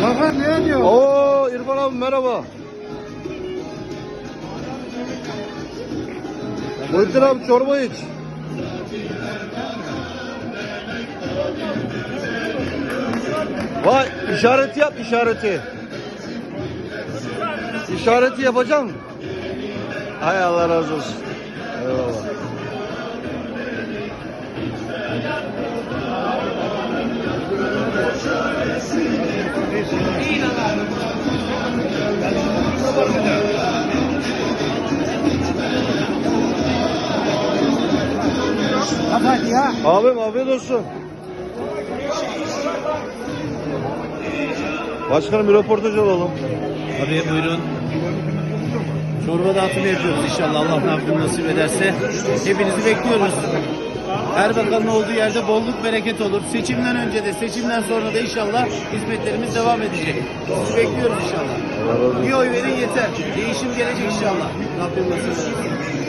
Zafer ne diyor? Oo İrfan abi merhaba. Muhittin abi çorba iç. Vay işareti yap işareti. İşareti yapacaksın. Hay Allah razı olsun. Eyvallah. Ya. Abim afiyet olsun. Başkanım bir röportaj alalım. Tabii buyurun. Çorba dağıtımı yapıyoruz inşallah Allah Rabbim nasip ederse. Hepinizi bekliyoruz. Her bakanın olduğu yerde bolluk bereket olur. Seçimden önce de seçimden sonra da inşallah hizmetlerimiz devam edecek. Sizi bekliyoruz inşallah. Bir oy verin yeter. Değişim gelecek inşallah. Rabbim nasip.